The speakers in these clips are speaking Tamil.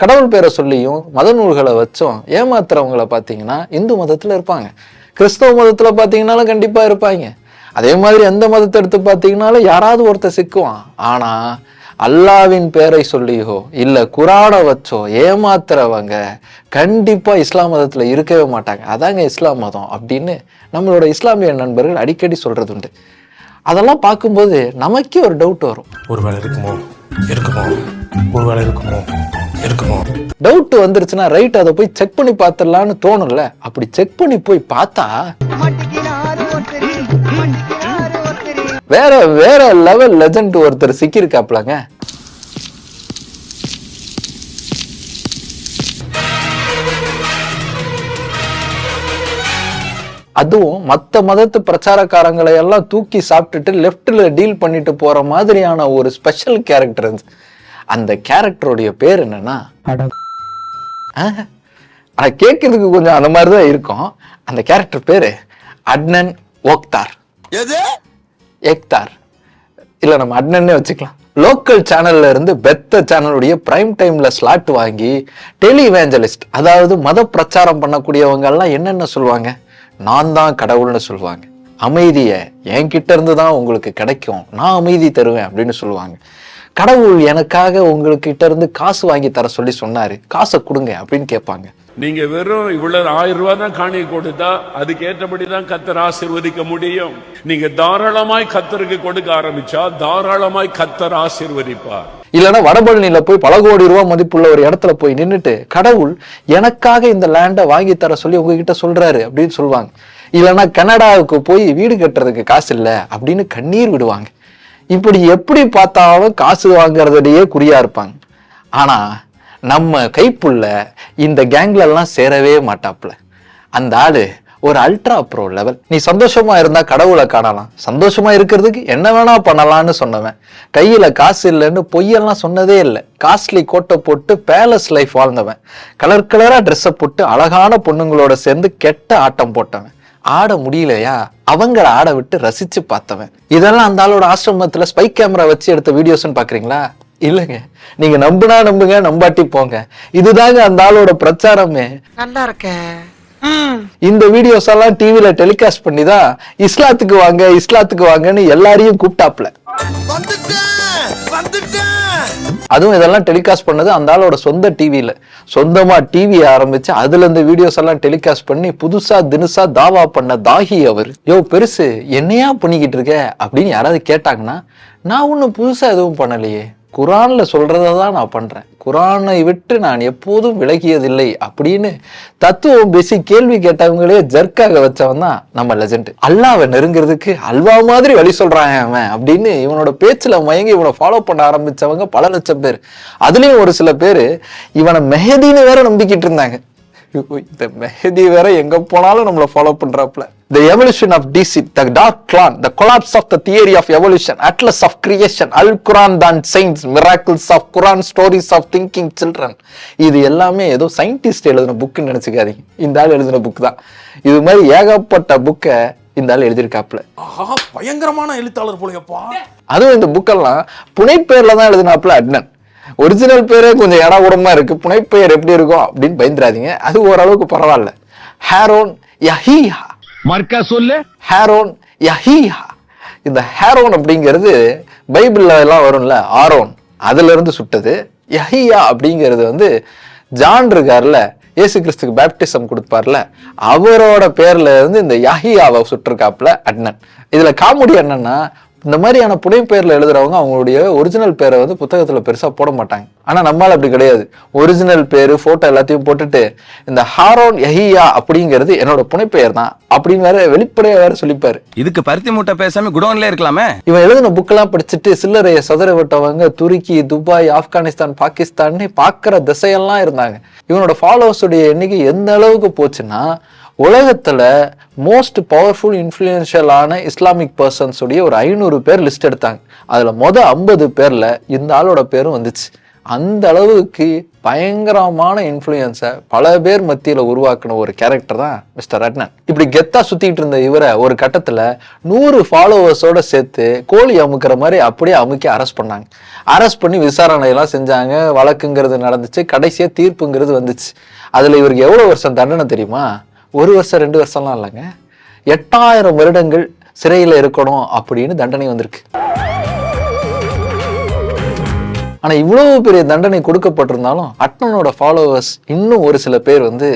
கடவுள் பேரை சொல்லியும் மத நூல்களை வச்சும் ஏமாத்துறவங்கள பார்த்தீங்கன்னா இந்து மதத்தில் இருப்பாங்க. கிறிஸ்தவ மதத்தில் பார்த்தீங்கன்னாலும் கண்டிப்பாக இருப்பாங்க. அதே மாதிரி எந்த மதத்தை எடுத்து பார்த்தீங்கன்னாலும் யாராவது ஒருத்தர் சிக்குவான். ஆனால் அல்லாவின் பேரை சொல்லியோ இல்லை குரானை வச்சோ ஏமாத்துறவங்க கண்டிப்பாக இஸ்லாம் மதத்தில் இருக்கவே மாட்டாங்க. அதாங்க இஸ்லாம் மதம் அப்படின்னு நம்மளோட இஸ்லாமிய நண்பர்கள் அடிக்கடி சொல்கிறது உண்டு அதெல்லாம் பார்க்கும்போது நமக்கே ஒரு டவுட் வரும். ஒரு வேலை இருக்குமோ? இருக்குமோ? ஒருவேளை இருக்குமோ? இருக்குமோ? டவுட் வந்துருச்சுன்னா ரைட் அதை போய் செக் பண்ணி பார்த்துடலான்னு தோணும்ல. அப்படி செக் பண்ணி போய் பார்த்தா வேற வேற லெவல் லெஜண்ட் ஒருத்தர் சிக்கியிருக்காப்லங்க அதுவும் மத்த மதத்து பிரச்சாரக்காரங்களை எல்லாம் தூக்கி சாப்பிட்டுட்டு லெஃப்ட்ல டீல் பண்ணிட்டு போற மாதிரியான ஒரு ஸ்பெஷல் கேரக்டர் இருந்துச்சு அந்த கேரக்டருடைய பேர் என்னன்னா ஆஹ். ஆனா கேட்கறதுக்கு கொஞ்சம் அந்த மாதிரி தான் இருக்கும். அந்த கேரக்டர் பேரு அட்னன் ஓக்தார். ஏக்தார். இல்ல நம்ம அட்னன்னே வச்சுக்கலாம். லோக்கல் சேனல்ல இருந்து பெத்த சேனலுடைய பிரைம் டைம்ல ஸ்லாட் வாங்கி டெலி இவேஞ்சலிஸ்ட் அதாவது மத பிரச்சாரம் பண்ணக்கூடியவங்க எல்லாம் என்னென்ன சொல்லுவாங்க? நான் தான் கடவுள்னு சொல்லுவாங்க. அமைதியை என்கிட்ட இருந்து தான் உங்களுக்கு கிடைக்கும். நான் அமைதி தருவேன் அப்படின்னு சொல்லுவாங்க. கடவுள் எனக்காக உங்ககிட்ட இருந்து காசு வாங்கி தர சொல்லி சொன்னார். காசை கொடுங்க அப்படின்னு கேட்பாங்க. நீங்க வெறும் இவ்வளவு ஆயிரம் ரூபாய் தான் காணி கொடுத்தா அதுக்கு ஏற்றபடி தான் கத்தர் ஆசிர்வதிக்க முடியும். நீங்க தாராளமாய் கத்தருக்கு கொடுக்க ஆரம்பிச்சா தாராளமாய் கத்தர் ஆசிர்வதிப்பார். இல்லைன்னா வடபழனியில போய் பல கோடி ரூபாய் மதிப்புள்ள ஒரு இடத்துல போய் நின்னுட்டு கடவுள் எனக்காக இந்த லேண்டை வாங்கி தர சொல்லி உங்ககிட்ட சொல்றாரு அப்படின்னு சொல்லுவாங்க. இல்லைன்னா கனடாவுக்கு போய் வீடு கட்டுறதுக்கு காசு இல்லை அப்படின்னு கண்ணீர் விடுவாங்க. இப்படி எப்படி பார்த்தாலும் காசு வாங்குறதுலயே குறியா இருப்பாங்க. ஆனா நம்ம கைப்புள்ள இந்த கேங்லெல்லாம் சேரவே மாட்டாப்புல. அந்த ஆளு ஒரு அல்ட்ரா ப்ரோ லெவல் நீ சந்தோஷமா இருந்தா கடவுளை காணலாம். சந்தோஷமா இருக்கிறதுக்கு என்ன வேணா பண்ணலாம்னு சொன்னவன். கையில காசு இல்லைன்னு பொய்யெல்லாம் சொன்னதே இல்லை. காஸ்ட்லி கோட்டை போட்டு பேலஸ் லைஃப் வாழ்ந்தவன். கலர் கலரா ட்ரெஸ்ஸை போட்டு அழகான பொண்ணுங்களோட சேர்ந்து கெட்ட ஆட்டம் போட்டவன். ஆட முடியலையா? அவங்கள ஆட விட்டு ரசிச்சு பார்த்தவன். இதெல்லாம் அந்த ஆளோட ஆசிரமத்துல ஸ்பை கேமரா வச்சு எடுத்த வீடியோஸ்னு பாக்குறீங்களா? இல்லைங்க. நீங்க நம்புனா நம்புங்க நம்பாட்டி போங்க. இதுதாங்க அந்த ஆளோட பிரச்சாரமே. நல்லா இருக்க. இந்த வீடியோஸ் எல்லாம் டிவில டெலிகாஸ்ட் பண்ணி தான் இஸ்லாத்துக்கு வாங்க இஸ்லாத்துக்கு வாங்கன்னு எல்லாரையும் கூப்பிட்டாப்ல அதுவும் இதெல்லாம் டெலிகாஸ்ட் பண்ணது அந்த ஆளோட சொந்த டிவியில சொந்தமா டிவி ஆரம்பிச்சு அதுல இந்த வீடியோஸ் எல்லாம் டெலிகாஸ்ட் பண்ணி புதுசா தினுசா தாவா பண்ண தாகி அவர். யோ பெருசு என்னையா பண்ணிக்கிட்டு இருக்க? அப்படின்னு யாராவது கேட்டாங்கன்னா நான் ஒன்றும் புதுசா எதுவும் பண்ணலையே. குரானில் சொல்கிறத தான் நான் பண்ணுறேன் குரானை விட்டு நான் எப்போதும் விலகியதில்லை அப்படின்னு தத்துவம் பேசி கேள்வி கேட்டவங்களே ஜர்க்காக வச்சவன் தான் நம்ம லெஜண்ட் அல்லாவை நெருங்கிறதுக்கு அல்வா மாதிரி வழி சொல்கிறான் அவன் அப்படின்னு இவனோட பேச்சில் மயங்கி இவனை ஃபாலோ பண்ண ஆரம்பிச்சவங்க பல லட்சம் பேர். அதுலேயும் ஒரு சில பேர் இவனை மெஹதின்னு வேற நம்பிக்கிட்டு இருந்தாங்க. இந்த மெஹதி வேற எங்க போனாலும் நம்மள ஃபாலோ பண்றாப்ல The evolution of deceit, the dark clan, the collapse of the theory of evolution, atlas of creation, Al Quran than saints, miracles of Quran, stories of thinking children. இது எல்லாமே ஏதோ சயின்டிஸ்ட் எழுதின புக்குன்னு நினைச்சுக்காதீங்க. இந்த ஆள் எழுதின புக் தான். இது மாதிரி ஏகப்பட்ட புக்கை இந்த ஆள் எழுதியிருக்காப்ல பயங்கரமான எழுத்தாளர் போலயப்பா. அதுவும் இந்த புக்கெல்லாம் புனைப்பெயர்ல தான் எழுதினாப்புல அட்னன். ஒரிஜினல் பேரே கொஞ்சம் இட கூடமா இருக்கு. புனைப்பெயர் எப்படி இருக்கும் அப்படின்னு பயந்துராதீங்க அது ஓரளவுக்கு பரவாயில்ல. ஹேரோன் யஹீஹா மர்க்கா சொல்லு. ஹேரோன் யஹீஹா இந்த ஹேரோன் அப்படிங்கிறது பைபிள்ல எல்லாம் வரும்ல ஆரோன் அதுல இருந்து சுட்டது. யஹியா அப்படிங்கிறது வந்து ஜான் இருக்கார்ல இயேசு கிறிஸ்துக்கு பேப்டிசம் கொடுப்பார்ல அவரோட பேர்ல இருந்து இந்த யஹியாவை சுட்டிருக்காப்புல அண்ணன். இதுல காமெடி என்னன்னா இந்த மாதிரியான புனைப்பெயர்ல எழுதுறவங்க அவங்களுடைய ஒரிஜினல் பேரை வந்து புத்தகத்துல பெருசா போட மாட்டாங்க. ஆனா நம்மால் அப்படி கிடையாது. ஒரிஜினல் பேரு போட்டோ எல்லாத்தையும் போட்டுட்டு இந்த ஹாரோன் யஹியா அப்படிங்கிறது என்னோட புனைப்பெயர் தான் அப்படின்னு வேற வெளிப்படையா வேற சொல்லிப்பாரு. இதுக்கு பருத்தி மூட்டை பேசாம குடோன்ல இருக்கலாமே? இவன் எழுதின புக்கெல்லாம் படிச்சுட்டு சில்லறையை சதுர விட்டவங்க துருக்கி துபாய் ஆப்கானிஸ்தான் பாகிஸ்தான் பார்க்குற திசையெல்லாம் இருந்தாங்க. இவனோட உடைய எண்ணிக்கை எந்த அளவுக்கு போச்சுன்னா உலகத்தில் மோஸ்ட் பவர்ஃபுல் இன்ஃப்ளூயன்ஷியலான இஸ்லாமிக் பர்சன்ஸுடைய ஒரு ஐநூறு பேர் லிஸ்ட் எடுத்தாங்க. அதில் மொதல் ஐம்பது பேரில் இந்த ஆளோட பேரும் வந்துச்சு. அந்த அளவுக்கு பயங்கரமான இன்ஃப்ளூயன்ஸை பல பேர் மத்தியில் உருவாக்கின ஒரு கேரக்டர் தான் மிஸ்டர் ரட்னன் இப்படி கெத்தாக சுற்றிட்டு இருந்த இவரை ஒரு கட்டத்தில் நூறு ஃபாலோவர்ஸோட சேர்த்து கோழி அமுக்கிற மாதிரி அப்படியே அமுக்கி அரெஸ்ட் பண்ணாங்க. அரெஸ்ட் பண்ணி விசாரணையெல்லாம் செஞ்சாங்க. வழக்குங்கிறது நடந்துச்சு. கடைசியாக தீர்ப்புங்கிறது வந்துச்சு. அதில் இவருக்கு எவ்வளோ வருஷம் தண்டனை தெரியுமா? ஒரு வருஷம் ரெண்டு வருஷம்லாம் இல்லைங்க. எட்டாயிரம் வருடங்கள் சிறையில் இருக்கணும் அப்படின்னு தண்டனை வந்திருக்கு. ஆனால் இவ்வளவு பெரிய தண்டனை கொடுக்கப்பட்டிருந்தாலும் அட்னனோட ஃபாலோவர்ஸ் இன்னும் ஒரு சில பேர் வந்து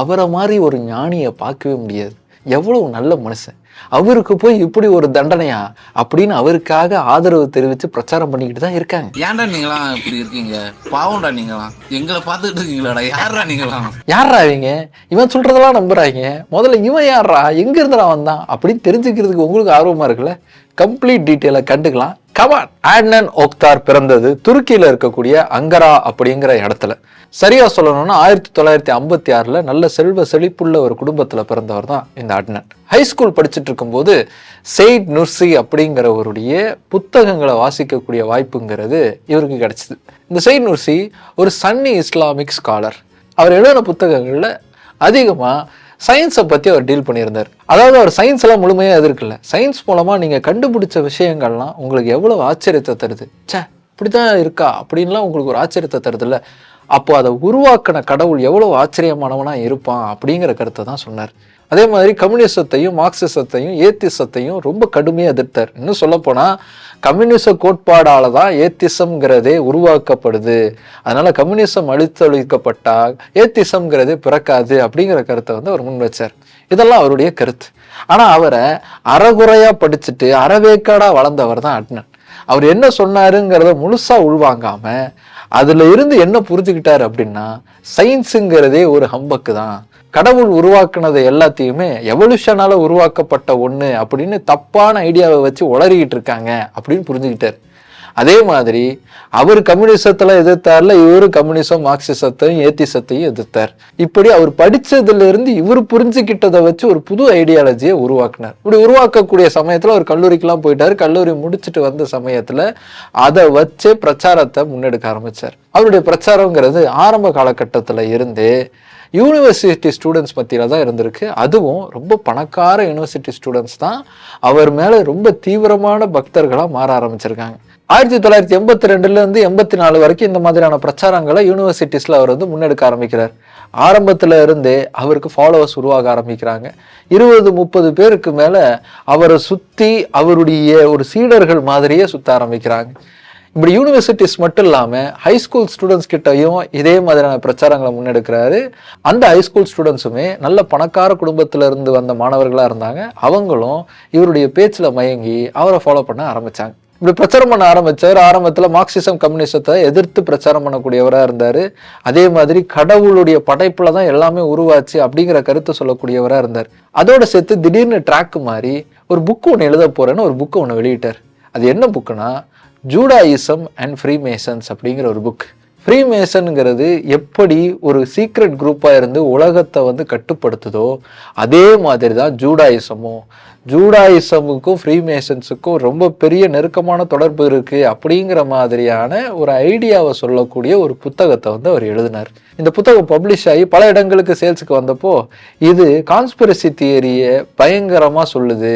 அவரை மாதிரி ஒரு ஞானியை பார்க்கவே முடியாது. எவ்வளோ நல்ல மனுஷன். அவருக்கு போய் இப்படி ஒரு தண்டனையா? அப்படின்னு அவருக்காக ஆதரவு தெரிவித்து பிரச்சாரம் பண்ணிக்கிட்டு தான் இருக்காங்க. ஏன்டா நீங்களாம் இப்படி இருக்கீங்க? பாவம்டா நீங்களாம். எங்களை பார்த்துட்டு இருக்கீங்களாடா? யாரா நீங்களாம்? யாரா இவங்க? இவன் சொல்றதெல்லாம் நம்புறாங்க. முதல்ல இவன் யாரா எங்க இருந்துடா வந்தான் அப்படின்னு தெரிஞ்சுக்கிறதுக்கு உங்களுக்கு ஆர்வமா இருக்குல்ல? கம்ப்ளீட் டீட்டெயிலை கண்டுக்கலாம். கமான் ஆட்னன் ஓக்தார் பிறந்தது துருக்கியில் இருக்கக்கூடிய அங்கரா அப்படிங்கிற இடத்துல. சரியா சொல்லணும்னா ஆயிரத்தி தொள்ளாயிரத்தி ஐம்பத்தி ஆறில் நல்ல செல்வ செழிப்புள்ள ஒரு குடும்பத்தில் பிறந்தவர் தான் இந்த அட்னன் ஹை ஸ்கூல் படிச்சுட்டு இருக்கும்போது செயிட் நுர்சி அப்படிங்கிறவருடைய புத்தகங்களை வாசிக்கக்கூடிய வாய்ப்புங்கிறது இவருக்கு கிடைச்சிது. இந்த செயிட் நுர்சி ஒரு சன்னி இஸ்லாமிக் ஸ்காலர் அவர் எழுதின புத்தகங்களில் அதிகமாக சயின்ஸை பற்றி அவர் டீல் பண்ணியிருந்தார். அதாவது அவர் சயின்ஸ் எல்லாம் முழுமையாக எதிர்க்கல சயின்ஸ் மூலமாக நீங்கள் கண்டுபிடிச்ச விஷயங்கள்லாம் உங்களுக்கு எவ்வளோ ஆச்சரியத்தை தருது? ச்சே இப்படிதான் இருக்கா? அப்படின்லாம் உங்களுக்கு ஒரு ஆச்சரியத்தை தருதுல்ல. அப்போ அதை உருவாக்கின கடவுள் எவ்வளோ ஆச்சரியமானவனாக இருப்பான் அப்படிங்கிற கருத்தை தான் சொன்னார். அதே மாதிரி கம்யூனிசத்தையும் மார்க்சிசத்தையும் ஏத்திசத்தையும் ரொம்ப கடுமையாக எதிர்த்தார். இன்னும் சொல்லப்போனால் கம்யூனிச கோட்பாடால தான் ஏத்திசம்ங்கிறதே உருவாக்கப்படுது. அதனால் கம்யூனிசம் அழித்தொழிக்கப்பட்டால் ஏத்திசம்ங்கிறதே பிறக்காது அப்படிங்கிற கருத்தை வந்து அவர் முன் வச்சார். இதெல்லாம் அவருடைய கருத்து. ஆனால் அவரை அறகுறையாக படிச்சுட்டு அறவேக்காடாக வளர்ந்தவர் தான் அட்னன். அவர் என்ன சொன்னாருங்கிறத முழுசாக உள்வாங்காமல் அதில் இருந்து என்ன புரிஞ்சுக்கிட்டார் அப்படின்னா சயின்ஸுங்கிறதே ஒரு ஹம்பக்கு தான் கடவுள் உருவாக்குனது எல்லாத்தையுமே எவல்யூஷனால உருவாக்கப்பட்ட ஒண்ணு அப்படின்னு தப்பான ஐடியாவை வச்சு உளறிக்கிட்டு இருக்காங்க அப்படின்னு புரிஞ்சுக்கிட்டார். அதே மாதிரி அவர் கம்யூனிசத்துல எதிர்த்தார்ல இவர் கம்யூனிசம் மார்க்சிசத்தையும் ஏத்திசத்தையும் எதிர்த்தார். இப்படி அவர் படிச்சதுல இருந்து இவர் புரிஞ்சுக்கிட்டதை வச்சு ஒரு புது ஐடியாலஜியை உருவாக்குனார். இப்படி உருவாக்கக்கூடிய சமயத்துல அவர் கல்லூரிக்கெல்லாம் போயிட்டாரு. கல்லூரி முடிச்சுட்டு வந்த சமயத்துல அதை வச்சே பிரச்சாரத்தை முன்னெடுக்க ஆரம்பிச்சார். அவருடைய பிரச்சாரங்கிறது ஆரம்ப காலகட்டத்துல இருந்தே யூனிவர்சிட்டி ஸ்டூடெண்ட்ஸ் மத்தியில் தான் இருந்திருக்கு. அதுவும் ரொம்ப பணக்கார யூனிவர்சிட்டி ஸ்டூடெண்ட்ஸ் தான் அவர் மேலே ரொம்ப தீவிரமான பக்தர்களாக மாற ஆரம்பிச்சிருக்காங்க. ஆயிரத்தி தொள்ளாயிரத்தி எண்பத்தி ரெண்டுலேருந்து எண்பத்தி நாலு வரைக்கும் இந்த மாதிரியான பிரச்சாரங்களை யூனிவர்சிட்டிஸில் அவர் வந்து முன்னெடுக்க ஆரம்பிக்கிறார். ஆரம்பத்தில் இருந்தே அவருக்கு ஃபாலோவர்ஸ் உருவாக ஆரம்பிக்கிறாங்க. இருபது முப்பது பேருக்கு மேலே அவரை சுற்றி அவருடைய ஒரு சீடர்கள் மாதிரியே சுற்ற ஆரம்பிக்கிறாங்க. இப்படி யூனிவர்சிட்டிஸ் மட்டும் இல்லாமல் ஹை ஸ்கூல் ஸ்டூடெண்ட்ஸ் கிட்டயும் இதே மாதிரியான பிரச்சாரங்களை முன்னெடுக்கிறாரு. அந்த ஹை ஸ்கூல் ஸ்டூடெண்ட்ஸுமே நல்ல பணக்கார குடும்பத்திலிருந்து வந்த மாணவர்களாக இருந்தாங்க. அவங்களும் இவருடைய பேச்சில் மயங்கி அவரை ஃபாலோ பண்ண ஆரம்பிச்சாங்க. இப்படி பிரச்சாரம் பண்ண ஆரம்பித்தார் ஆரம்பத்தில் மார்க்சிசம் கம்யூனிசத்தை எதிர்த்து பிரச்சாரம் பண்ணக்கூடியவராக இருந்தார். அதே மாதிரி கடவுளுடைய படைப்பில் தான் எல்லாமே உருவாச்சு அப்படிங்கிற கருத்தை சொல்லக்கூடியவராக இருந்தார். அதோடு சேர்த்து திடீர்னு ட்ராக் மாதிரி ஒரு புக்கு ஒன்று எழுத போகிறேன்னு ஒரு புக்கு ஒன்று வெளியிட்டார். அது என்ன புக்குன்னா ஜூடாயிசம் அண்ட் ஃப்ரீமேசன்ஸ் அப்படிங்கிற ஒரு புக் ஃப்ரீமேசனுங்கிறது எப்படி ஒரு சீக்ரெட் குரூப்பாக இருந்து உலகத்தை வந்து கட்டுப்படுத்துதோ அதே மாதிரி தான் ஜூடாயிசமும் ஜூடாயிசமுக்கும் ஃப்ரீமேசன்ஸுக்கும் ரொம்ப பெரிய நெருக்கமான தொடர்பு இருக்குது அப்படிங்கிற மாதிரியான ஒரு ஐடியாவை சொல்லக்கூடிய ஒரு புத்தகத்தை வந்து அவர் எழுதினார். இந்த புத்தகம் பப்ளிஷ் ஆகி பல இடங்களுக்கு சேல்ஸுக்கு வந்தப்போ இது கான்ஸ்பிரசி தியரியை பயங்கரமாக சொல்லுது.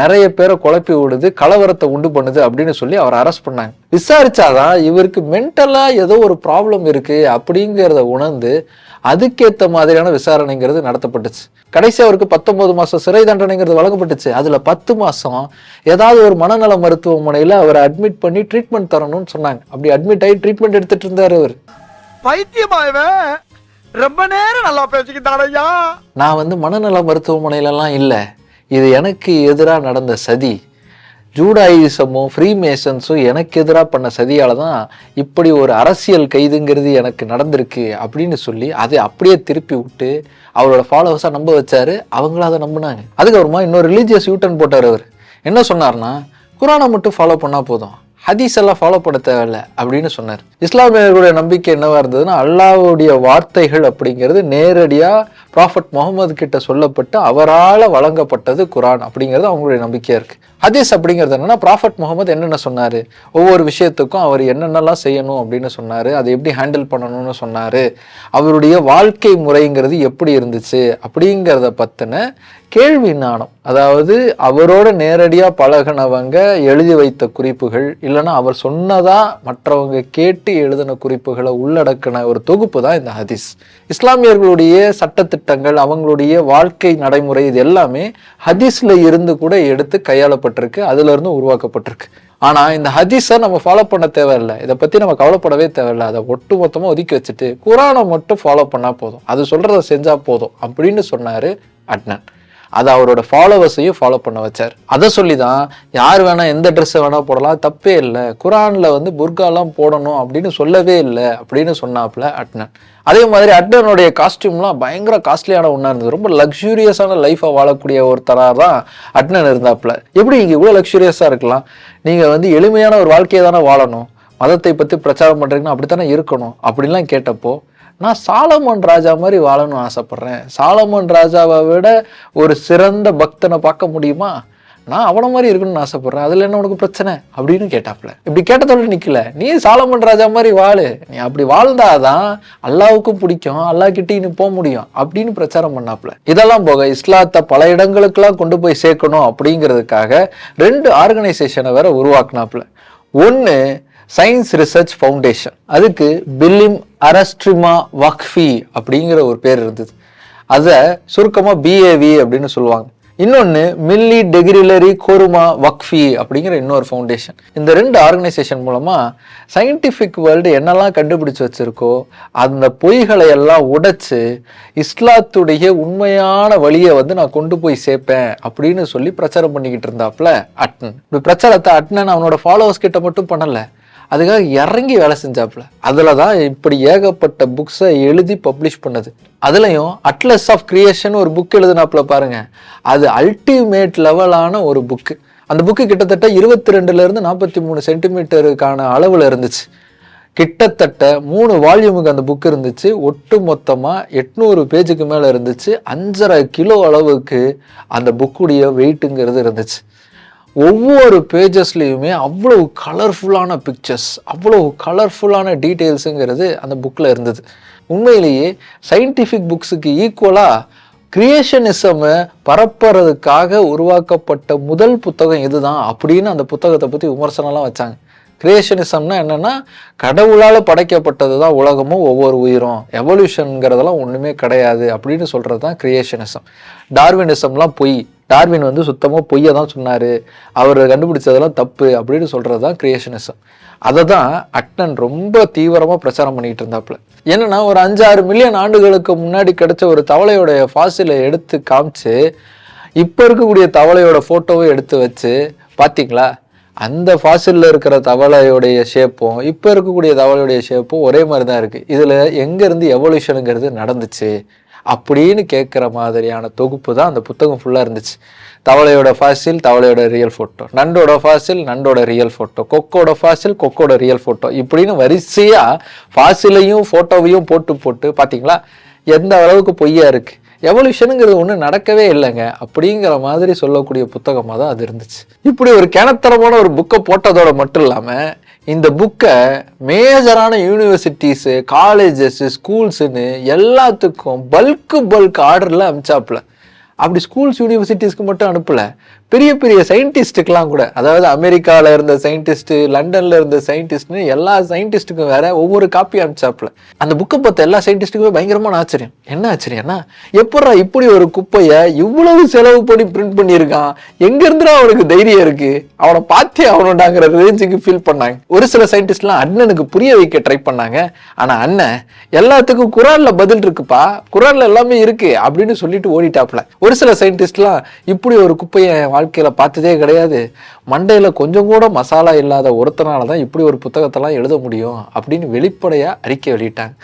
நிறைய பேரை குழப்பி விடுது கலவரத்தை உண்டு பண்ணுது அப்படின்னு சொல்லி அவர் அரெஸ்ட் பண்ணாங்க. விசாரிச்சாதான் இவருக்கு மென்டலாக ஏதோ ஒரு ப்ராப்ளம் இருக்குது அப்படிங்கிறத உணர்ந்து அதுக்கேற்ற மாதிரியான விசாரணைங்கிறது நடத்தப்பட்டுச்சு. கடைசி அவருக்கு பத்தொன்பது மாதம் சிறை தண்டனைங்கிறது வழங்கப்பட்டுச்சு. அதுல பத்து மாசம் ஏதாவது ஒரு மனநல மருத்துவமனையில அவரை அட்மிட் பண்ணி ட்ரீட்மெண்ட் தரணும்னு சொன்னாங்க. அப்படி அட்மிட் ஆகி ட்ரீட்மெண்ட் எடுத்துட்டு இருந்தாரு அவர். பைத்தியமாயவன் ரொம்ப நேரம் நல்லா பேசிக்கிட்டான் ஐயா. நான் வந்து மனநல மருத்துவமனையிலலாம் இல்லை. இது எனக்கு எதிராக நடந்த சதி. ஜூடாயிசமும் ஃப்ரீமேசன்ஸும் எனக்கு எதிராக பண்ண சதியால் தான் இப்படி ஒரு அரசியல் கைதுங்கிறது எனக்கு நடந்திருக்கு அப்படின்னு சொல்லி அதை அப்படியே திருப்பி விட்டு அவரோட ஃபாலோவர்ஸாக நம்ப வச்சாரு. அவங்களும் அதை நம்பினாங்க. அதுக்கப்புறமா இன்னொரு ரிலீஜியஸ் யூட்டன் போட்டார் அவர். என்ன சொன்னார்னா குரானை மட்டும் ஃபாலோ பண்ணால் போதும். ஹதீஸ் எல்லாம் ஃபாலோ பண்ண தேவையில்ல அப்படின்னு சொன்னார். இஸ்லாமியர்களுடைய நம்பிக்கை என்னவா இருந்ததுன்னா அல்லாவுடைய வார்த்தைகள் அப்படிங்கிறது நேரடியாக ப்ராஃபட் முகமது கிட்ட சொல்லப்பட்டு அவரால் வழங்கப்பட்டது குரான் அப்படிங்கிறது அவங்களுடைய நம்பிக்கையாக இருக்குது ஹதீஸ் அப்படிங்கிறது என்னன்னா ப்ராஃபட் முகமது என்னென்ன சொன்னார்? ஒவ்வொரு விஷயத்துக்கும் அவர் என்னென்னலாம் செய்யணும் அப்படின்னு சொன்னார். அதை எப்படி ஹேண்டில் பண்ணணும்னு சொன்னார். அவருடைய வாழ்க்கை முறைங்கிறது எப்படி இருந்துச்சு? அப்படிங்கிறத பற்றின கேள்வி ஞானம். அதாவது அவரோட நேரடியாக பழகினவங்க எழுதி வைத்த குறிப்புகள் இல்லைன்னா அவர் சொன்னதாக மற்றவங்க கேட்டு எழுதின குறிப்புகளை உள்ளடக்கின ஒரு தொகுப்பு தான் இந்த ஹதீஸ். இஸ்லாமியர்களுடைய சட்டத்திட்டங்கள் அவங்களுடைய வாழ்க்கை நடைமுறை இது எல்லாமே ஹதீஸில் இருந்து கூட எடுத்து கையாளப்பட்டு அதுல இருந்து உருவாக்கப்பட்டிருக்கு. ஆனா இந்த ஹதீஸை நம்ம ஃபாலோ பண்ண தேவையில்லை. இதை பத்தி நம்ம கவலைப்படவே தேவையில்லை. அதை ஒட்டு மொத்தமா ஒதுக்கி வச்சுட்டு குரானை மட்டும் ஃபாலோ பண்ணா போதும். அது சொல்றத செஞ்சா போதும் அப்படின்னு சொன்னாரு அட்னன். அதை அவரோட ஃபாலோவர்ஸையும் ஃபாலோ பண்ண வச்சார். அதை சொல்லி தான் யார் வேணால் எந்த ட்ரெஸ்ஸை வேணால் போடலாம் தப்பே இல்லை. குரான்ல வந்து புர்காலாம் போடணும் அப்படின்னு சொல்லவே இல்லை அப்படின்னு சொன்னாப்புல அட்னன். அதே மாதிரி அட்னனுடைய காஸ்டியூம்லாம் பயங்கர காஸ்ட்லியான ஒன்றா இருந்தது. ரொம்ப லக்ஸூரியஸான லைஃப்பை வாழக்கூடிய ஒருத்தராக தான் அட்னன் இருந்தாப்புல. எப்படி இங்கே இவ்வளோ லக்ஸூரியஸாக இருக்கலாம்? நீங்கள் வந்து எளிமையான ஒரு வாழ்க்கையை தானே வாழணும். மதத்தை பற்றி பிரச்சாரம் பண்ணுறீங்கன்னா அப்படித்தானே இருக்கணும் அப்படின்லாம் கேட்டப்போ நான் சாலமன் ராஜா மாதிரி வாழணும்னு ஆசைப்பட்றேன். சாலமன் ராஜாவை விட ஒரு சிறந்த பக்தனை பார்க்க முடியுமா? நான் அவன மாதிரி இருக்கணும்னு ஆசைப்படுறேன். அதில் என்ன உனக்கு பிரச்சனை? அப்படின்னு கேட்டாப்புல. இப்படி கேட்டதோட நிற்கல நீ சாலமன் ராஜா மாதிரி வாழு. நீ அப்படி வாழ்ந்தாதான் அல்லாவுக்கும் பிடிக்கும். அல்லாஹ் கிட்டின்னு நீ போக முடியும் அப்படின்னு பிரச்சாரம் பண்ணாப்புல. இதெல்லாம் போக இஸ்லாத்தை பல இடங்களுக்கெல்லாம் கொண்டு போய் சேர்க்கணும் அப்படிங்கிறதுக்காக ரெண்டு ஆர்கனைசேஷனை வேற உருவாக்குனாப்புல. ஒன்று சயின்ஸ் ரிசர்ச் ஃபவுண்டேஷன் அதுக்கு பில்லிம் அரஸ்ட்ரிமா வக்ஃபி அப்படிங்கிற ஒரு பேர் இருந்தது. அதை சுருக்கமாக பிஏவி அப்படின்னு சொல்லுவாங்க. இன்னொன்று மில்லி டெகிரிலரி கோருமா வக்ஃபி அப்படிங்கிற இன்னொரு ஃபவுண்டேஷன் இந்த ரெண்டு ஆர்கனைசேஷன் மூலமாக சயின்டிஃபிக் வேர்ல்டு என்னெல்லாம் கண்டுபிடிச்சு வச்சுருக்கோ அந்த பொய்களை எல்லாம் உடைச்சு இஸ்லாத்துடைய உண்மையான வழியை வந்து நான் கொண்டு போய் சேர்ப்பேன் அப்படின்னு சொல்லி பிரச்சாரம் பண்ணிக்கிட்டு இருந்தாப்புல அட்னன். இப்படி பிரச்சாரத்தை அட்னன் அவனோட ஃபாலோவர்ஸ் கிட்ட மட்டும் பண்ணலை. அதுக்காக இறங்கி வேலை செஞ்சாப்புல. அதில் தான் இப்படி ஏகப்பட்ட புக்ஸை எழுதி பப்ளிஷ் பண்ணது. அதுலேயும் அட்லஸ் ஆஃப் கிரியேஷன் ஒரு புக் எழுதினாப்புல பாருங்க. அது அல்டிமேட் லெவலான ஒரு புக்கு அந்த புக்கு கிட்டத்தட்ட இருபத்தி ரெண்டுலேருந்து நாற்பத்தி மூணு சென்டிமீட்டருக்கான அளவில் இருந்துச்சு. கிட்டத்தட்ட மூணு வால்யூமுக்கு அந்த புக் இருந்துச்சு. ஒட்டு மொத்தமாக எட்நூறு பேஜுக்கு மேலே இருந்துச்சு. அஞ்சரை கிலோ அளவுக்கு அந்த புக்குடைய வெயிட்டுங்கிறது இருந்துச்சு. ஒவ்வொரு பேஜஸ்லேயுமே அவ்வளவு கலர்ஃபுல்லான பிக்சர்ஸ் அவ்வளவு கலர்ஃபுல்லான டீட்டெயில்ஸுங்கிறது அந்த புக்கில் இருந்தது. உண்மையிலேயே சயின்டிஃபிக் புக்ஸுக்கு ஈக்குவலாக கிரியேஷனிசமை பரப்புறதுக்காக உருவாக்கப்பட்ட முதல் புத்தகம் இதுதான் அப்படின்னு அந்த புத்தகத்தை பற்றி விமர்சனம்லாம் வச்சாங்க. கிரியேஷனிசம்னா என்னென்னா கடவுளால் படைக்கப்பட்டது தான் உலகமும் ஒவ்வொரு உயிரும். எவல்யூஷனுங்கிறதெல்லாம் ஒன்றுமே கிடையாது அப்படின்னு சொல்கிறது தான் கிரியேஷனிசம் டார்வினிசம்லாம் பொய். டார்வின் வந்து சுத்தமாக பொய்யை தான் சொன்னார். அவர் கண்டுபிடிச்சதெல்லாம் தப்பு அப்படின்னு சொல்கிறது தான் கிரியேஷனிசம் அதை தான் அட்டன் ரொம்ப தீவிரமாக பிரச்சாரம் பண்ணிகிட்டு இருந்தாப்புல. என்னன்னா ஒரு அஞ்சாறு மில்லியன் ஆண்டுகளுக்கு முன்னாடி கிடைச்ச ஒரு தவளையோடைய ஃபாசிலை எடுத்து காமிச்சு இப்போ இருக்கக்கூடிய தவளையோட ஃபோட்டோவை எடுத்து வச்சு பார்த்தீங்களா அந்த ஃபாசிலில் இருக்கிற தவளையோடைய ஷேப்பும் இப்போ இருக்கக்கூடிய தவளையோடைய ஷேப்பும் ஒரே மாதிரி தான் இருக்குது இதில் எங்கேருந்து எவல்யூஷனுங்கிறது நடந்துச்சு. அப்படின்னு கேட்குற மாதிரியான தொகுப்பு தான் அந்த புத்தகம் ஃபுல்லாக இருந்துச்சு. தவளையோட ஃபாசில் தவளையோட ரியல் ஃபோட்டோ நண்டோட ஃபாசில் நண்டோட ரியல் ஃபோட்டோ கொக்கோட ஃபாசில் கொக்கோட ரியல் ஃபோட்டோ இப்படின்னு வரிசையாக ஃபாசிலையும் ஃபோட்டோவையும் போட்டு போட்டு பார்த்தீங்களா எந்த அளவுக்கு பொய்யா இருக்குது எவல்யூஷனுங்கிறது ஒன்றும் நடக்கவே இல்லைங்க. அப்படிங்கிற மாதிரி சொல்லக்கூடிய புத்தகமாக தான் அது இருந்துச்சு. இப்படி ஒரு கிணத்தரமான ஒரு புக்கை போட்டதோட மட்டும் இல்லாமல் இந்த புக்கை மேஜரான யூனிவர்சிட்டிஸு காலேஜஸ்ஸு ஸ்கூல்ஸுன்னு எல்லாத்துக்கும் பல்க்கு பல்க் ஆர்டரில் அமிச்சாப்புல. அப்படி ஸ்கூல்ஸ் யூனிவர்சிட்டிஸ்க்கு மட்டும் அனுப்பலை. பெரிய பெரிய சயின்டிஸ்ட்டுக்கெல்லாம் கூட அதாவது அமெரிக்காவில் இருந்த சயின்டிஸ்ட்டு லண்டனில் இருந்த சயின்டிஸ்ட்னு எல்லா சயின்டிஸ்ட்டுக்கும் வேற ஒவ்வொரு காப்பி அனுப்பிச்சாப்புல. அந்த புக்கை பார்த்த எல்லா சயின்டிஸ்ட்டுக்குமே பயங்கரமான ஆச்சரியம். என்ன ஆச்சரியம்னா எப்படா இப்படி ஒரு குப்பையை இவ்வளவு செலவு பண்ணி பிரிண்ட் பண்ணியிருக்கான்? எங்கேருந்துடா அவனுக்கு தைரியம் இருக்கு? அவனை பார்த்தே அவனோடாங்கிற ரேஞ்சுக்கு ஃபீல் பண்ணாங்க. ஒரு சில சயின்டிஸ்ட்லாம் அண்ணனுக்கு புரிய வைக்க ட்ரை பண்ணாங்க. ஆனால் அண்ணன் எல்லாத்துக்கும் குரானில் பதில் இருக்குப்பா குரானில் எல்லாமே இருக்கு அப்படின்னு சொல்லிட்டு ஓடிட்டாப்புல. ஒரு சில சயின்டிஸ்ட்லாம் இப்படி ஒரு குப்பையை வாழ்க்கையில் பார்த்ததே கிடையாது. மண்டையில கொஞ்சம் கூட மசாலா இல்லாத ஒருத்தனால தான் இப்படி ஒரு புத்தகத்தெல்லாம் எழுத முடியும் அப்படின்னு வெளிப்படையாக அறிக்கை வெளியிட்டாங்க.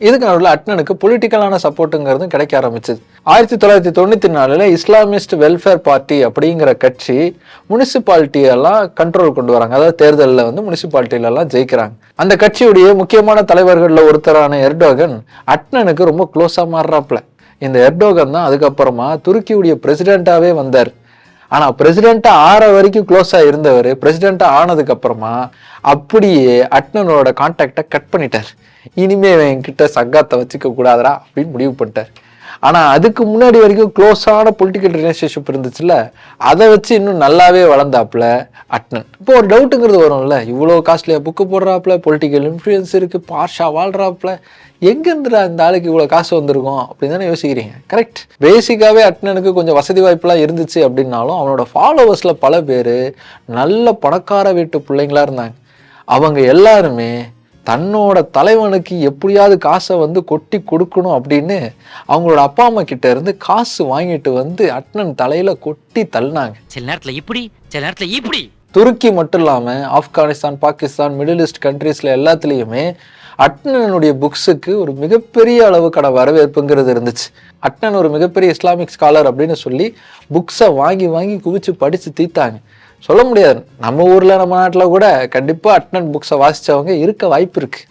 இதுக்கு நடுவில் அட்னனுக்கு பொலிட்டிக்கலான சப்போர்ட்டுங்கிறதும் கிடைக்க ஆரம்பிச்சது. ஆயிரத்தி தொள்ளாயிரத்தி தொண்ணூற்றி நாலில் இஸ்லாமிஸ்ட் வெல்ஃபேர் பார்ட்டி அப்படிங்கிற கட்சி முனிசிபாலிட்டியெல்லாம் கண்ட்ரோல் கொண்டு வராங்க. அதாவது தேர்தலில் வந்து முனிசிபாலிட்டியிலலாம் ஜெயிக்கிறாங்க. அந்த கட்சியுடைய முக்கியமான தலைவர்களில் ஒருத்தரான எர்டோகன் அட்னனுக்கு ரொம்ப க்ளோஸாக மாறுறாப்புல. இந்த எர்டோகன் தான் அதுக்கப்புறமா துருக்கியுடைய பிரசிடெண்ட்டாகவே வந்தார். ஆனா பிரசிடென்ட்டா ஆற வரைக்கும் க்ளோஸா இருந்தவர் பிரசிடென்ட்டா ஆனதுக்கு அப்புறமா அப்படியே அட்னனோட கான்டாக்டை கட் பண்ணிட்டார். இனிமே என்கிட்ட சங்காத்தை வச்சுக்க கூடாதுடா அப்படின்னு முடிவு பண்ணிட்டார். ஆனால் அதுக்கு முன்னாடி வரைக்கும் க்ளோஸான பொலிட்டிக்கல் ரிலேஷன்ஷிப் இருந்துச்சுல்ல அதை வச்சு இன்னும் நல்லாவே வளர்ந்தாப்புல அட்னன். இப்போ ஒரு டவுட்டுங்கிறது வரும்ல இவ்வளோ காஸ்ட்லியாக புக்கு போடுறாப்புல பொலிட்டிக்கல் இன்ஃப்ளூயன்ஸ் இருக்குது பார்ஷா வாழ்கிறாப்புல எங்கேருந்துடா இந்த ஆளுக்கு இவ்வளோ காசு வந்திருக்கும் அப்படின்னு தானே யோசிக்கிறீங்க? கரெக்ட் பேசிக்காகவே அட்னனுக்கு கொஞ்சம் வசதி வாய்ப்புலாம் இருந்துச்சு அப்படின்னாலும் அவனோட ஃபாலோவர்ஸில் பல பேர் நல்ல பணக்கார வீட்டு பிள்ளைங்களா இருந்தாங்க. அவங்க எல்லாருமே தன்னோட தலைவனுக்கு எப்படியாவது காசை வந்து கொட்டி கொடுக்கணும் அப்படின்னு அவங்களோட அப்பா அம்மா கிட்ட இருந்து காசு வாங்கிட்டு வந்து அட்னன் தலையில கொட்டி தள்ளினாங்க. சில நேரத்துல இப்படி சில நேரத்துல இப்படி. துருக்கி மட்டும் இல்லாம ஆப்கானிஸ்தான் பாகிஸ்தான் மிடில் ஈஸ்ட் கண்ட்ரீஸ்ல எல்லாத்துலேயுமே அட்னனுடைய புக்ஸுக்கு ஒரு மிகப்பெரிய அளவுக்கான வரவேற்புங்கிறது இருந்துச்சு. அட்னன் ஒரு மிகப்பெரிய இஸ்லாமிக் ஸ்காலர் அப்படின்னு சொல்லி புக்ஸை வாங்கி வாங்கி குவிச்சு படிச்சு தீத்தாங்க சொல்ல முடியாது. நம்ம ஊர்ல நம்ம நாட்டுல கூட கண்டிப்பா அட்னன் புக்ஸை வாசிச்சவங்க இருக்க வாய்ப்பு இருக்கு.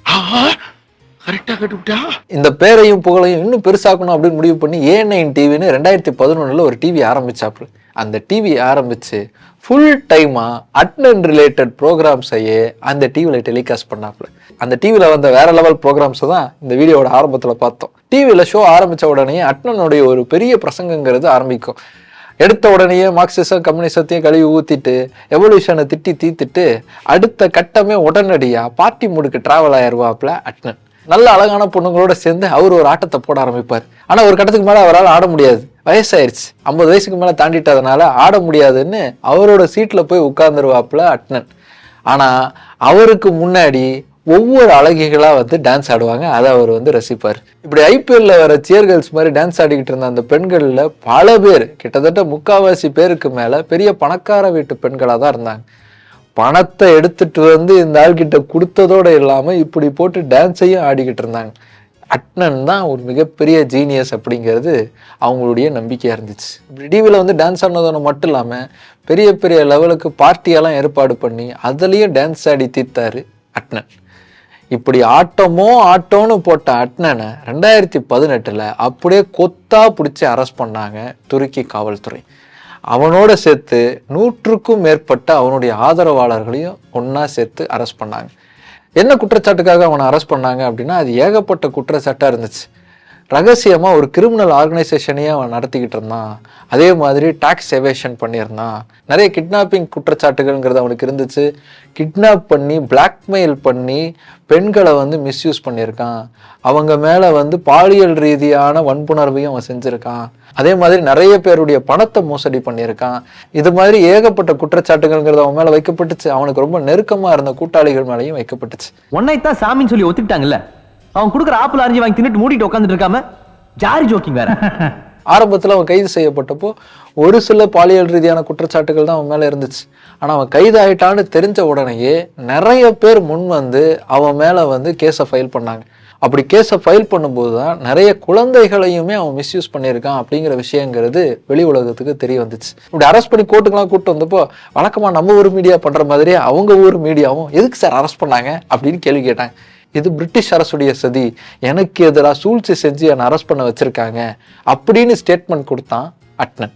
இந்த பேரையும் புகழையும் இன்னும் பெருசாக்கணும் அப்படின்னு முடிவு பண்ணி ஏ நைன் டிவின்னு ரெண்டாயிரத்தி பதினொன்றில் ஒரு டிவி ஆரம்பிச்சாப்புல. அந்த டிவி ஆரம்பிச்சு ஃபுல் டைமா அட்னன் ரிலேட்டட் ப்ரோக்ராம்ஸையே அந்த டிவியில் டெலிகாஸ்ட் பண்ணாப்புல. அந்த டிவியில் வந்த வேற லெவல் ப்ரோக்ராம்ஸை தான் இந்த வீடியோவோட ஆரம்பத்தில் பார்த்தோம். டிவியில் ஷோ ஆரம்பிச்ச உடனே அட்னனுடைய ஒரு பெரிய பிரசங்கங்கிறது ஆரம்பிக்கும். எடுத்த உடனேயே மார்க்சிசம் கம்யூனிசத்தையும் கழுவி ஊற்றிட்டு எவல்யூஷனை திட்டி தீத்துட்டு அடுத்த கட்டமே உடனடியாக பார்ட்டி மூடுக்கு டிராவல் ஆயிருவாப்ல அட்னன். நல்ல அழகான பொண்ணுங்களோட சேர்ந்து அவர் ஒரு ஆட்டத்தை போட ஆரம்பிப்பார். ஆனால் ஒரு கட்டத்துக்கு மேலே அவரால் ஆட முடியாது. வயசாயிருச்சு. ஐம்பது வயசுக்கு மேலே தாண்டிட்டதுனால ஆட முடியாதுன்னு அவரோட சீட்டில் போய் உட்காந்துருவாப்புல அட்னன். ஆனால் அவருக்கு முன்னாடி ஒவ்வொரு அழகிகளாக வந்து டான்ஸ் ஆடுவாங்க. அதை அவர் வந்து ரசிப்பார். இப்படி ஐபிஎல்ல வர சியர் மாதிரி டான்ஸ் ஆடிக்கிட்டு இருந்த அந்த பெண்களில் பல பேர் கிட்டத்தட்ட முக்காவாசி பேருக்கு மேலே பெரிய பணக்கார வீட்டு பெண்களாக தான் இருந்தாங்க. பணத்தை எடுத்துட்டு வந்து இந்த ஆள்கிட்ட கொடுத்ததோட இல்லாமல் இப்படி போட்டு டான்ஸையும் ஆடிக்கிட்டு இருந்தாங்க. அட்னன் தான் ஒரு மிகப்பெரிய ஜீனியஸ் அப்படிங்கிறது அவங்களுடைய நம்பிக்கையாக இருந்துச்சு. இப்படி டிவியில் வந்து டான்ஸ் ஆடினதோட மட்டும் இல்லாமல் பெரிய பெரிய லெவலுக்கு பார்ட்டியெல்லாம் ஏற்பாடு பண்ணி அதுலேயும் டான்ஸ் ஆடி தீர்த்தாரு அட்னன். இப்படி ஆட்டமோ ஆட்டோன்னு போட்ட அட்னனை ரெண்டாயிரத்தி பதினெட்டில் அப்படியே கொத்தா பிடிச்சி அரெஸ்ட் பண்ணாங்க துருக்கி காவல்துறை. அவனோட சேர்த்து நூற்றுக்கும் மேற்பட்ட அவனுடைய ஆதரவாளர்களையும் ஒன்றா சேர்த்து அரெஸ்ட் பண்ணாங்க. என்ன குற்றச்சாட்டுக்காக அவனை அரெஸ்ட் பண்ணாங்க அப்படின்னா அது ஏகப்பட்ட குற்றச்சாட்டாக இருந்துச்சு. ரகசியமாக ஒரு கிரிமினல் ஆர்கனைசேஷனையே அவன் நடத்திக்கிட்டு இருந்தான். அதே மாதிரி டாக்ஸ் எவேஷன் பண்ணியிருந்தான். நிறைய கிட்னாப்பிங் குற்றச்சாட்டுகள்ங்கிறது அவனுக்கு இருந்துச்சு. கிட்னாப் பண்ணி பிளாக்மெயில் பண்ணி பெண்களை வந்து மிஸ்யூஸ் பண்ணியிருக்கான். அவங்க மேலே வந்து பாலியல் ரீதியான வன்புணர்வையும் அவன் செஞ்சுருக்கான். அதே மாதிரி நிறைய பேருடைய பணத்தை மோசடி பண்ணியிருக்கான். இது மாதிரி ஏகப்பட்ட குற்றச்சாட்டுகள்ங்கிறது அவன் மேலே வைக்கப்பட்டுச்சு. அவனுக்கு ரொம்ப நெருக்கமாக இருந்த கூட்டாளிகள் மேலேயும் வைக்கப்பட்டுச்சு. தான் சாமின்னு சொல்லி ஒத்துக்கிட்டாங்கல்ல? அவன் கொடுக்குற ஆப்பிள் அரிஞ்சு வாங்கி தின்னுட்டு மூடிட்டு உட்காந்துட்டு இருக்காம ஜாரி ஜோக்கிங் வேற. ஆரம்பத்தில் அவன் கைது செய்யப்பட்டப்போ ஒரு சில பாலியல் ரீதியான குற்றச்சாட்டுகள் தான் அவன் மேலே இருந்துச்சு. ஆனால் அவன் கைது ஆயிட்டான்னு தெரிஞ்ச உடனேயே நிறைய பேர் முன் வந்து அவன் மேலே வந்து கேஸை ஃபைல் பண்ணாங்க. அப்படி கேஸை ஃபைல் பண்ணும்போது தான் நிறைய குழந்தைகளையுமே அவன் மிஸ்யூஸ் பண்ணியிருக்கான் அப்படிங்கிற விஷயங்கிறது வெளி உலகத்துக்கு தெரிய வந்துச்சு. இப்படி அரெஸ்ட் பண்ணி கோர்ட்டுக்கெல்லாம் கூப்பிட்டு வந்தப்போ வழக்கமாக நம்ம ஊர் மீடியா பண்ணுற மாதிரியே அவங்க ஊர் மீடியாவும் எதுக்கு சார் அரெஸ்ட் பண்ணாங்க அப்படின்னு கேள்வி கேட்டாங்க. இது பிரிட்டிஷ் அரசுடைய சதி. எனக்கு எதிராக சூழ்ச்சி செஞ்சு என்னை அரெஸ்ட் பண்ண வச்சுருக்காங்க அப்படின்னு ஸ்டேட்மெண்ட் கொடுத்தான் அட்னன்.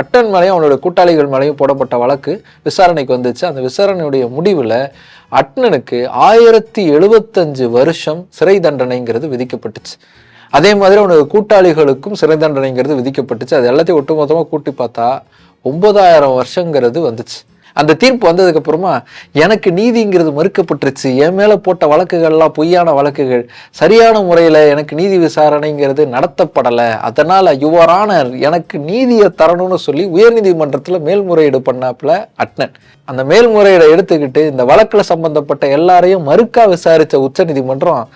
அட்டன் மேலேயும் அவனோட கூட்டாளிகள் மேலேயும் போடப்பட்ட வழக்கு விசாரணைக்கு வந்துச்சு. அந்த விசாரணையுடைய முடிவில் அட்னனுக்கு ஆயிரத்தி எழுபத்தஞ்சு வருஷம் சிறை தண்டனைங்கிறது விதிக்கப்பட்டுச்சு. அதே மாதிரி அவனோட கூட்டாளிகளுக்கும் சிறை தண்டனைங்கிறது விதிக்கப்பட்டுச்சு. அது எல்லாத்தையும் ஒட்டுமொத்தமாக கூட்டி பார்த்தா ஒன்பதாயிரம் வருஷங்கிறது வந்துச்சு. அந்த தீர்ப்பு வந்ததுக்கு அப்புறமா எனக்கு நீதிங்கிறது மறுக்கப்பட்டுருச்சு. என் மேல போட்ட வழக்குகள்லாம் பொய்யான வழக்குகள். சரியான முறையில எனக்கு நீதி விசாரணைங்கிறது நடத்தப்படலை. அதனால யுவர் ஆனர் எனக்கு நீதியை தரணும்னு சொல்லி உயர்நீதிமன்றத்தில் மேல்முறையீடு பண்ணாப்புல அட்னன். அந்த மேல்முறையீடை எடுத்துக்கிட்டு இந்த வழக்குல சம்பந்தப்பட்ட எல்லாரையும் மறுக்கா விசாரிச்ச உச்சநீதிமன்றம்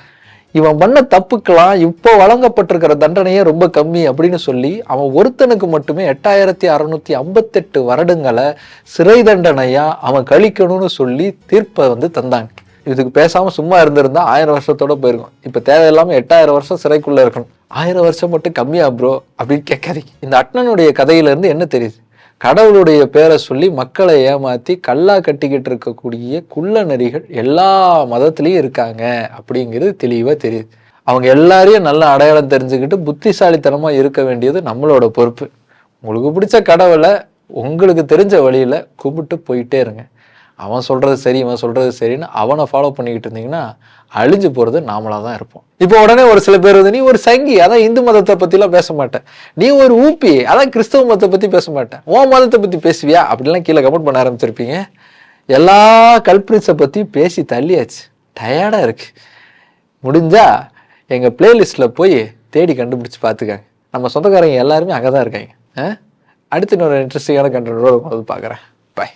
இவன் பண்ண தப்புக்கெல்லாம் இப்போ வழங்கப்பட்டிருக்கிற தண்டனையே ரொம்ப கம்மி அப்படின்னு சொல்லி அவன் ஒருத்தனுக்கு மட்டுமே எட்டாயிரத்தி அறுநூத்தி ஐம்பத்தெட்டு வருடங்களை சிறை தண்டனையா அவன் கழிக்கணும்னு சொல்லி தீர்ப்பை வந்து தந்தாங்க இதுக்கு பேசாம சும்மா இருந்திருந்தா ஆயிரம் வருஷத்தோட போயிருக்கும். இப்ப தேவையில்லாம எட்டாயிரம் வருஷம் சிறைக்குள்ள இருக்கணும். ஆயிரம் வருஷம் மட்டும் கம்மியா ப்ரோ அப்படின்னு கேட்காதீங்க. இந்த அட்னனுடைய கதையில இருந்து என்ன தெரியுது? கடவுளுடைய பேரை சொல்லி மக்களை ஏமாத்தி கல்லா கட்டிக்கிட்டு இருக்கக்கூடிய குள்ள நரிகள் எல்லா மதத்திலையும் இருக்காங்க அப்படிங்கிறது தெளிவா தெரியுது. அவங்க எல்லாரையும் நல்ல அடையாளம் தெரிஞ்சுக்கிட்டு புத்திசாலித்தனமா இருக்க வேண்டியது நம்மளோட பொறுப்பு. உங்களுக்கு பிடிச்ச கடவுளை உங்களுக்கு தெரிஞ்ச வழியில கும்பிட்டு போயிட்டே இருங்க. அவன் சொல்கிறது சரி இவன் சொல்கிறது சரின்னு அவனை ஃபாலோ பண்ணிக்கிட்டு இருந்தீங்கன்னா அழிஞ்சு போகிறது நாமளாக தான் இருப்போம். இப்போ உடனே ஒரு சில பேர் வந்து நீ ஒரு சங்கி அதான் இந்து மதத்தை பற்றிலாம் பேச மாட்டேன். நீ ஒரு ஊப்பி அதான் கிறிஸ்தவ மதத்தை பற்றி பேச மாட்டேன். உன் மதத்தை பற்றி பேசுவியா? அப்படிலாம் கீழே கமெண்ட் பண்ண ஆரம்பிச்சிருப்பீங்க. எல்லா கல்பிரிட்ஸை பற்றி பேசி தள்ளியாச்சு. டயர்டாக இருக்கு. முடிஞ்சால் எங்கள் பிளேலிஸ்ட்டில் போய் தேடி கண்டுபிடிச்சி பார்த்துக்காங்க நம்ம சொந்தக்காரங்க எல்லாருமே அங்கே தான் இருக்காங்க. ஆ? அடுத்து இன்னொரு இன்ட்ரெஸ்டிங்கான கண்டென்ட்டோட வந்து பார்க்குறேன். பாய்